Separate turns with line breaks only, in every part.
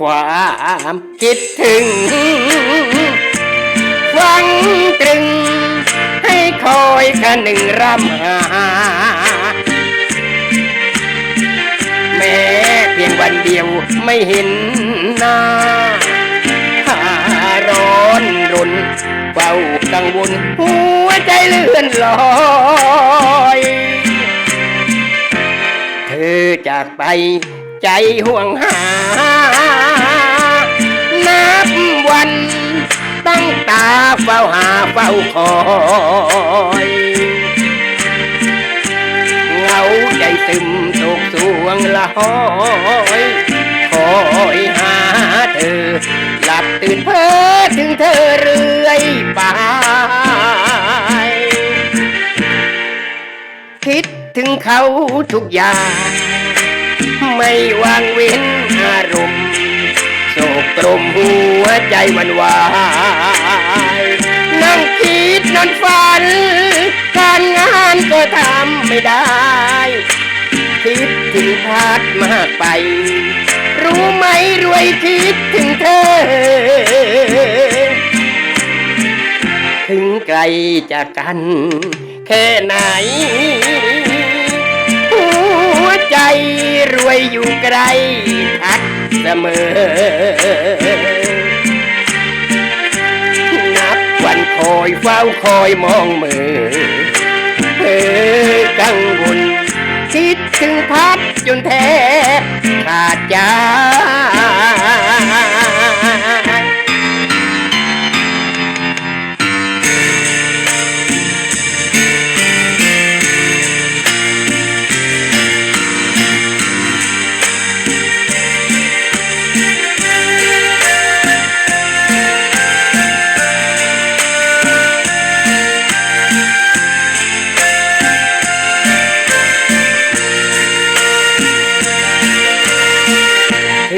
ความคิดถึง ฟังตรึง ให้คอยคะหนึ่งรำหาแม้เพียงวันเดียวไม่เห็นหน้าหาร้อนรุนเฝ้ากังวลหัวใจเลื่อนลอย เธอจากไป ใจห่วงหา นับวัน ตั้งตาเฝ้าหาเฝ้าคอยเหงาใจซึมโศกสวงละห้อยคอยหาเธอ หลับตื่นเพ้อถึงเธอเรื่อยไป คิดถึงเขาทุกอย่าง ไม่วางเว้นอารมณ์โศกตรมหัวใจวันวายนั่งคิดนอนฝัน การงานก็ทำไม่ได้ คิดถึงพาดมากไป รู้ไหมรวยคิดถึงเธอ ถึงไกลจากกัน แค่ไหน ใจรวยอยู่ไกลทักเสมอ นับวันคอยเฝ้าคอยมองมือเออกังวลคิดถึงพัดจนแทบขาดใจ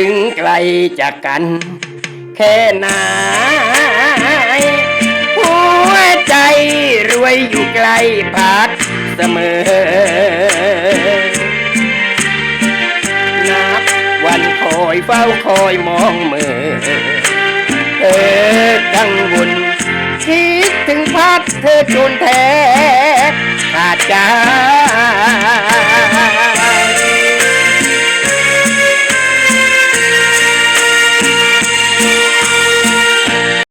ถึงไกลจากกัน แค่ไหนหัวใจรวยอยู่ไกลพัดเสมอ นับวันคอยเฝ้าคอยมองเมื่อเออกังวลคิดถึงพัดเธอจนแทบขาดใจ